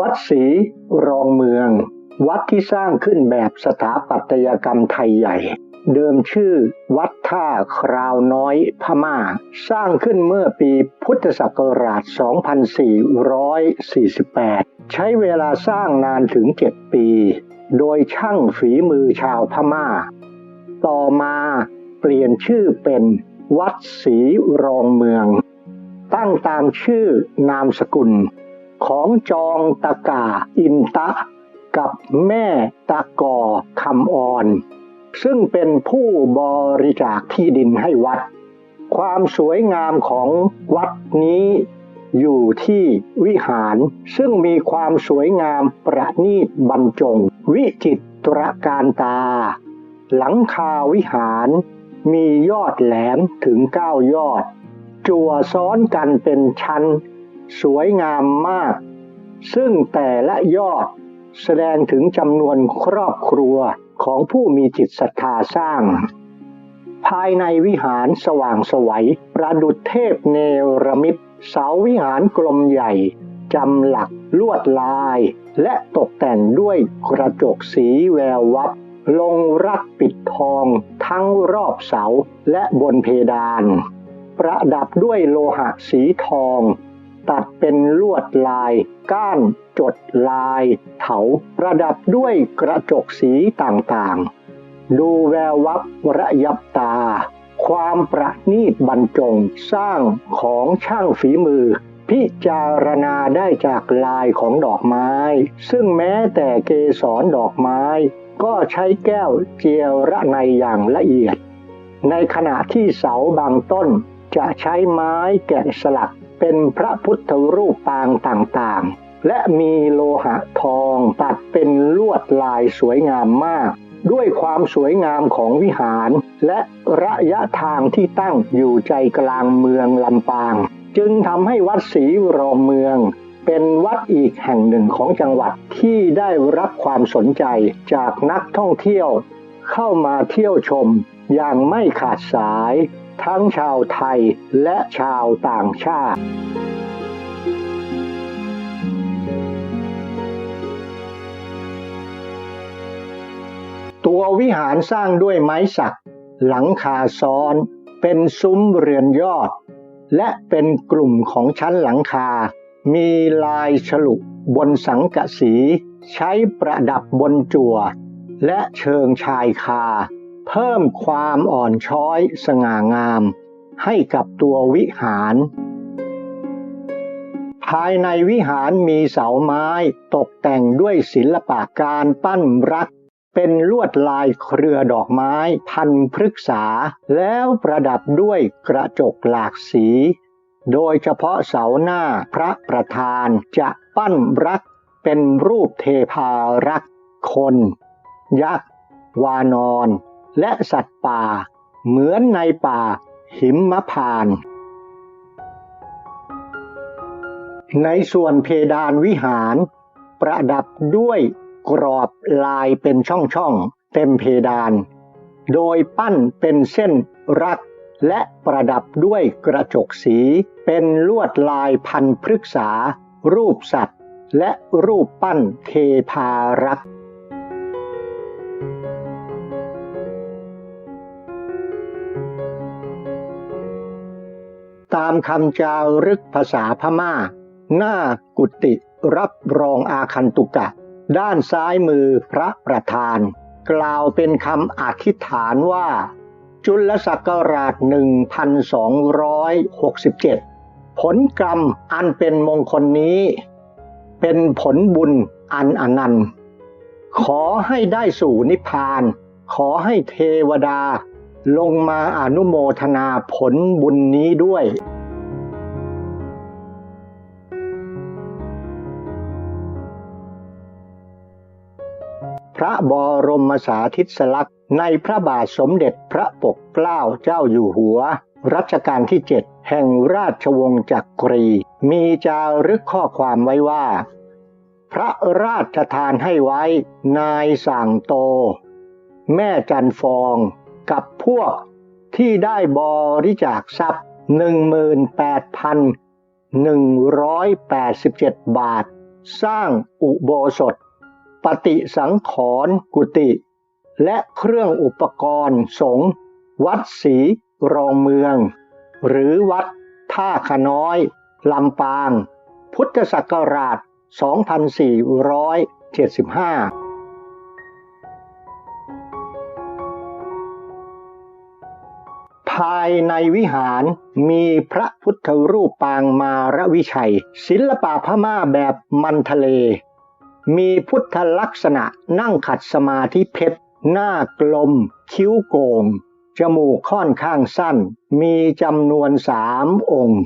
วัดศรีรองเมือง วัดที่สร้างขึ้นแบบสถาปัตยกรรมไทยใหญ่ เดิมชื่อวัดท่าคราวน้อยพม่า สร้างขึ้นเมื่อปีพุทธศักราช 2448 ใช้เวลาสร้างนานถึง 7 ปี โดยช่างฝีมือชาวพม่า ต่อมาเปลี่ยนชื่อเป็นวัดศรีรองเมือง ตั้งตามชื่อนามสกุล ของจองตะกาอินตะ กับแม่ตะกอคำอ่อน ซึ่งเป็นผู้บริจาคที่ดินให้วัด ความสวยงามของวัดนี้อยู่ที่วิหารซึ่งมีความสวยงามประณีตบรรจง วิจิตรการตา หลังคาวิหารมียอดแหลมถึงเก้ายอด จั่วซ้อนกันเป็นชั้น สวยงามมาก ซึ่งแต่ละยอดแสดงถึงจำนวนครอบครัวของผู้มีจิตศรัทธาสร้าง ภายในวิหารสว่างสวัยประดุจเทพเนรมิตเสาวิหารกลมใหญ่ จำหลักลวดลาย และตกแต่งด้วยกระจกสีแวววับ ลงรักปิดทองทั้งรอบเสาและบนเพดาน ประดับด้วยโลหะสีทอง ตัดเป็นลวดลาย ก้าน จดลาย เถาประดับด้วยกระจกสีต่างๆ ดูแวววับระยับตา ความประณีตบรรจงสร้างของช่างฝีมือ พิจารณาได้จากลายของดอกไม้ ซึ่งแม้แต่เกสรดอกไม้ ก็ใช้แก้วเจียระในอย่างละเอียด ในขณะที่เสาบางต้นจะใช้ไม้แกะสลัก เป็นพระพุทธรูปปางต่างๆ และมีโลหะทองตัดเป็นลวดลายสวยงามมาก ด้วยความสวยงามของวิหาร และระยะทางที่ตั้งอยู่ใจกลางเมืองลำปาง จึงทำให้วัดศรีรอมเมือง เป็นวัดอีกแห่งหนึ่งของจังหวัดที่ได้รับความสนใจจากนักท่องเที่ยว เข้ามาเที่ยวชมอย่างไม่ขาดสาย ทั้งชาวไทยและชาวต่างชาติตัววิหารสร้างด้วยไม้สัก หลังคาซ้อน เป็นซุ้มเรือนยอด และเป็นกลุ่มของชั้นหลังคา มีลายฉลุบนสังกะสี ใช้ประดับบนจั่ว และเชิงชายคา เพิ่มความอ่อนช้อยสง่างาม ให้กับตัววิหาร ภายในวิหารมีเสาไม้ตกแต่งด้วยศิลปะการปั้นรัก เป็นลวดลายเครือดอกไม้พันพฤกษา แล้วประดับด้วยกระจกหลากสี โดยเฉพาะเสาหน้าพระประธานจะปั้นรักเป็นรูปเทพารัก คน ยักษ์ วานอน และสัตว์ป่า เหมือนในป่า หิมพานต์ในส่วนเพดานวิหาร ประดับด้วยกรอบลายเป็นช่องๆเต็มเพดาน โดยปั้นเป็นเส้นรัก และประดับด้วยกระจกสีเป็นลวดลายพันพฤกษา รูปสัตว์ และรูปปั้นเทพารักษ์ามคำจารึกภาษาพม่า หน้ากุฏิรับรองอาคันตุกะ ด้านซ้ายมือพระประธาน กล่าวเป็นคำอธิษฐานว่า จุลศักราช 1267 ผลกรรมอันเป็นมงคลนี้ เป็นผลบุญอันอนันต์ ขอให้ได้สู่นิพพาน ขอให้เทวดาลงมาอนุโมทนาผลบุญนี้ด้วย พระบรมสาธิสลักษณ์ในพระบาทสมเด็จพระปกเกล้าเจ้าอยู่หัว รัชกาลที่เจ็ดแห่งราชวงศ์จักรี มีจารึกข้อความไว้ว่า พระราชทานให้ไว้ นายสั่งโต แม่จันฟอง กับพวกที่ได้บริจาคทรัพย์ 18,187 บาท สร้างอุโบสถ ปฏิสังขรณ์กุฏิ และเครื่องอุปกรณ์สงฆ์วัดศรีรองเมือง หรือวัดท่าขน้อย ลำปาง พุทธศักราช 2475ภายในวิหารมีพระพุทธรูปปางมารวิชัย ศิลปะพม่าแบบมันทะเล มีพุทธลักษณะนั่งขัดสมาธิเพชร หน้ากลม คิ้วโกง จมูกค่อนข้างสั้น มีจำนวนสามองค์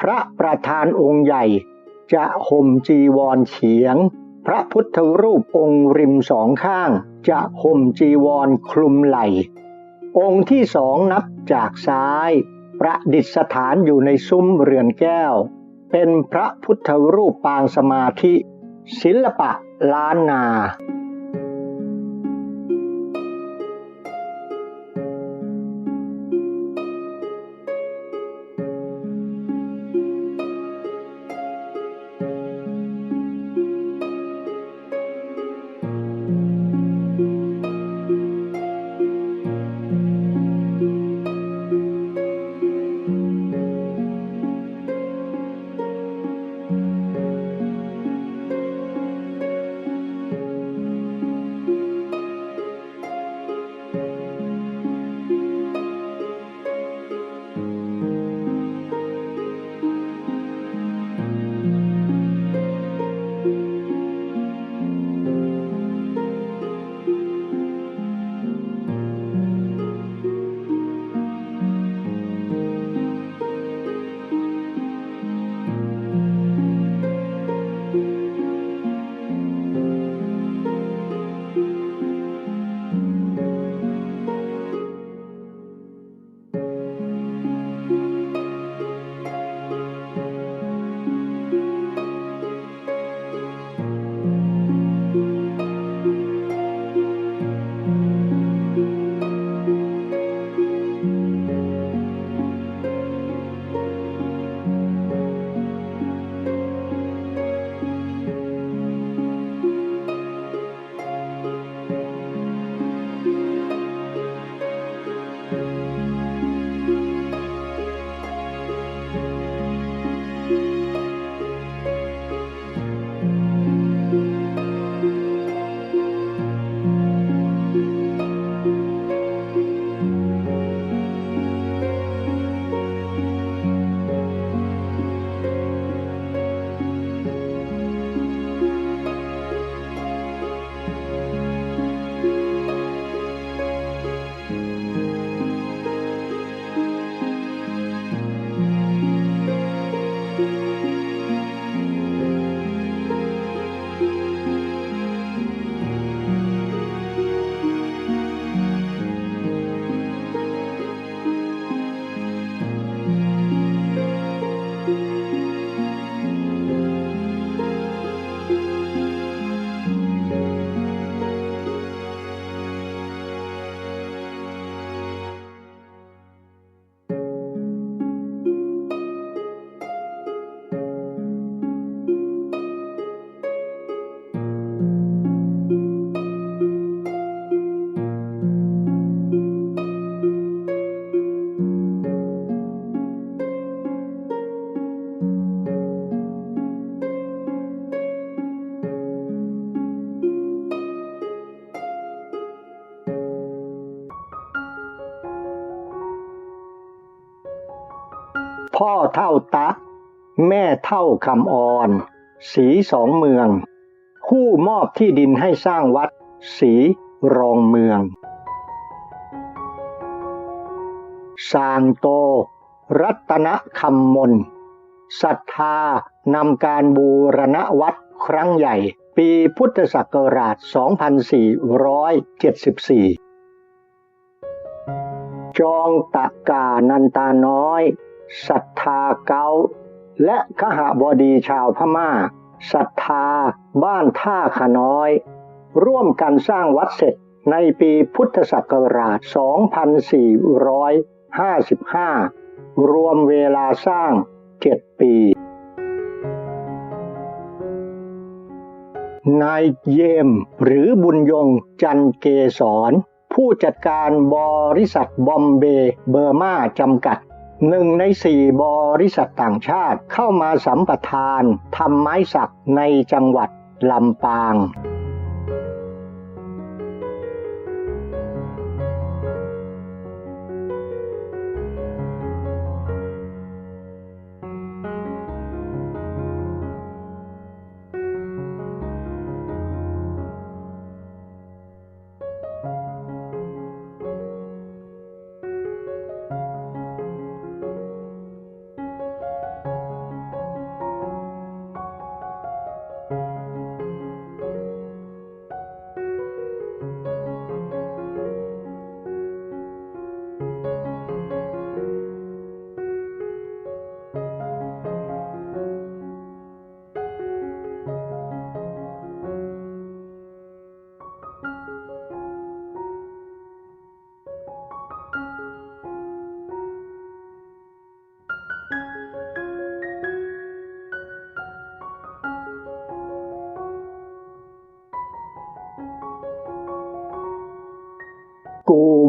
พระประธานองค์ใหญ่ จะห่มจีวรเฉียง พระพุทธรูปองค์ริมสองข้าง จะห่มจีวรคลุมไหล องค์ที่สองนับจากซ้าย ประดิษฐานอยู่ในซุ้มเรือนแก้ว เป็นพระพุทธรูปปางสมาธิ ศิลปะล้านนา เท่าตะ แม่เท่าคำออนสีสองเมือง คู่มอบที่ดินให้สร้างวัด สีรองเมืองสางโต รัตนคำมนศรัทธานำการบูรณวัดครั้งใหญ่ ปีพุทธศักราช 2474 จองตะกานันตาน้อย ศรัทธาเกาและขหบดีชาวพม่าศรัทธาบ้านท่าขน้อย ร่วมกันสร้างวัดเสร็จในปีพุทธศักราช 2455 รวมเวลาสร้าง 7 ปี นายเยมหรือบุญยงจันเกษรผู้จัดการบริษัทบอมเบเบอร์มาจำกัด หนึ่งในสี่บริษัทต่างชาติเข้ามาสัมปทานทำไม้สักในจังหวัดลำปาง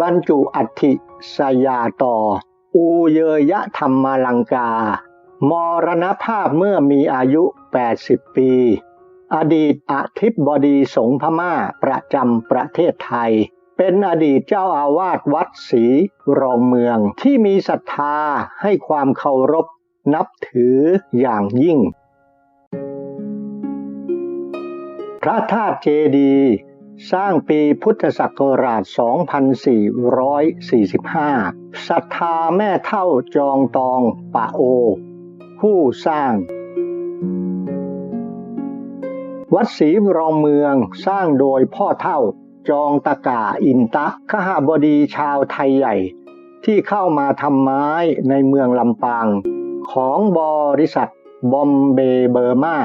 บรรจุอัฐิสยาต่อ อูเยยะธรรมลังกา มรณภาพเมื่อมีอายุ 80 ปี อดีตอธิบบดีสงฆ์พม่าประจำประเทศไทย เป็นอดีตเจ้าอาวาสวัดศรีรองเมืองที่มีศรัทธาให้ความเคารพนับถืออย่างยิ่ง พระธาตุเจดีย์ สร้างปีพุทธศักราช 2445 ศรัทธาแม่เท่าจองตองปะโอ ผู้สร้าง วัดศรีรองเมืองสร้างโดยพ่อเท่าจองตะกาอินตะขหาบดีชาวไทยใหญ่ ที่เข้ามาทำไม้ในเมืองลำปาง ของบริษัทบอมเบเบอร์มา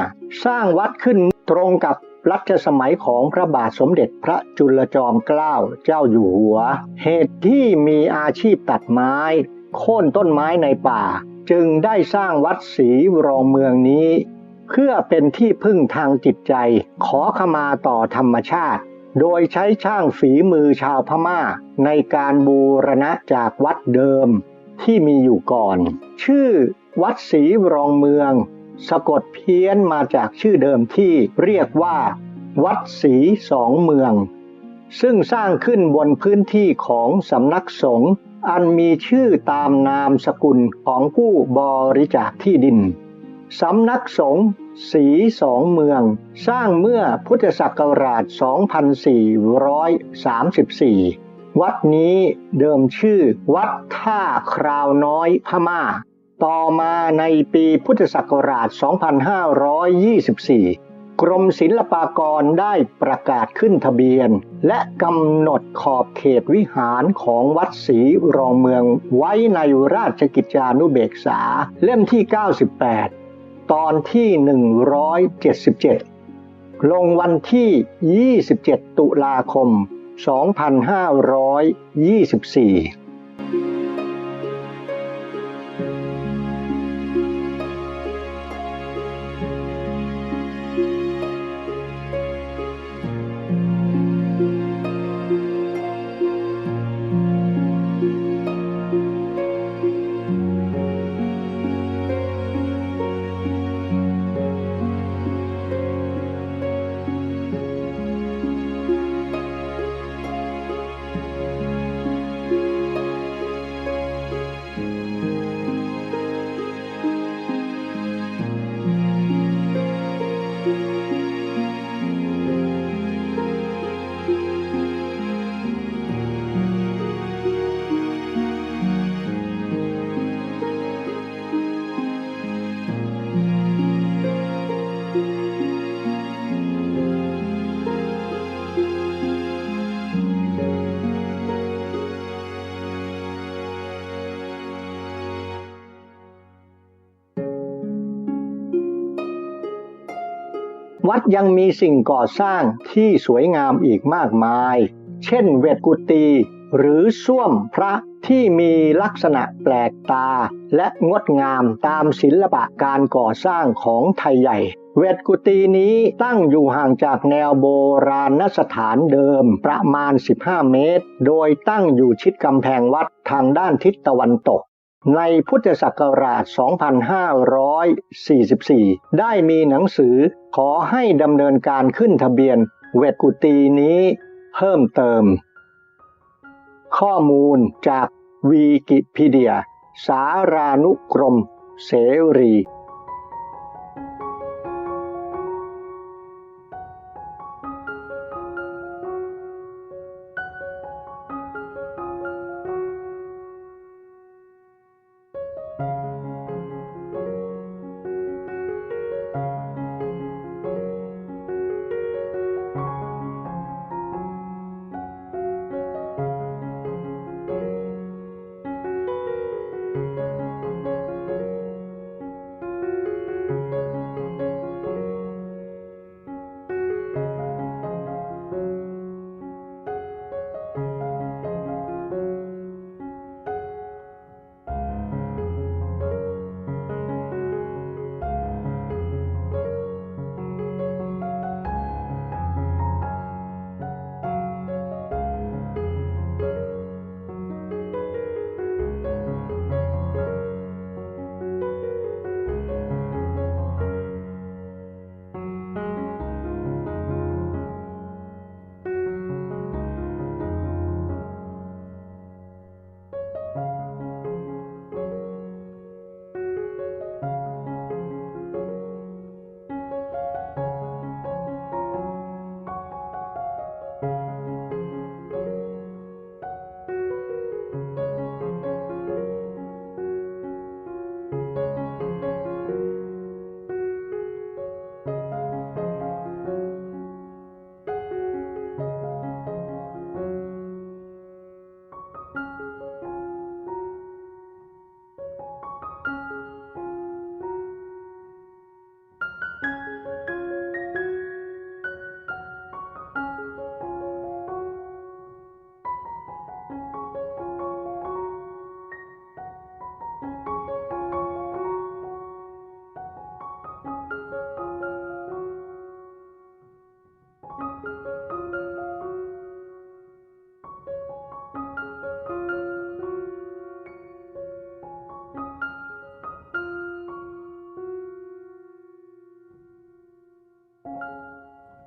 สร้างวัดขึ้นตรงกับ รัชสมัยของพระบาทสมเด็จพระจุลจอมเกล้าเจ้าอยู่หัว เหตุที่มีอาชีพตัดไม้ โค่นต้นไม้ในป่า จึงได้สร้างวัดศรีรองเมืองนี้ เพื่อเป็นที่พึ่งทางจิตใจ ขอขมาต่อธรรมชาติ โดยใช้ช่างฝีมือชาวพม่า ในการบูรณะจากวัดเดิมที่มีอยู่ก่อน ชื่อวัดศรีรองเมือง สะกดเพี้ยนมาจากชื่อเดิมที่เรียกว่า วัดศรีสองเมือง ซึ่งสร้างขึ้นบนพื้นที่ของสำนักสงฆ์อันมีชื่อตามนามสกุลของผู้บริจาคที่ดิน สำนักสงฆ์ศรีสองเมือง สร้างเมื่อพุทธศักราช 2434 วัดนี้เดิมชื่อวัดท่าคราวน้อยพม่า ต่อมาในปีพุทธศักราช 2524 กรมศิลปากรได้ประกาศขึ้นทะเบียน และกำหนดขอบเขตวิหารของวัดศรีรองเมืองไว้ในราชกิจจานุเบกษาเล่มที่ 98 ตอนที่ 177 ลงวันที่ 27 ตุลาคม 2524 วัดยังมีสิ่งก่อสร้างที่สวยงามอีกมากมาย เช่นเวทกุตีหรือส้วมพระที่มีลักษณะแปลกตา และงดงามตามศิลปะการก่อสร้างของไทยใหญ่ เวทกุฏินี้ตั้งอยู่ห่างจากแนวโบราณสถานเดิมประมาณ 15 เมตร โดยตั้งอยู่ชิดกำแพงวัดทางด้านทิศตะวันตก ในพุทธศักราช 2544 ได้มีหนังสือขอให้ดำเนินการขึ้นทะเบียนเวทกุตีนี้เพิ่มเติม ข้อมูลจากวีกิพีเดีย สารานุกรม เสรี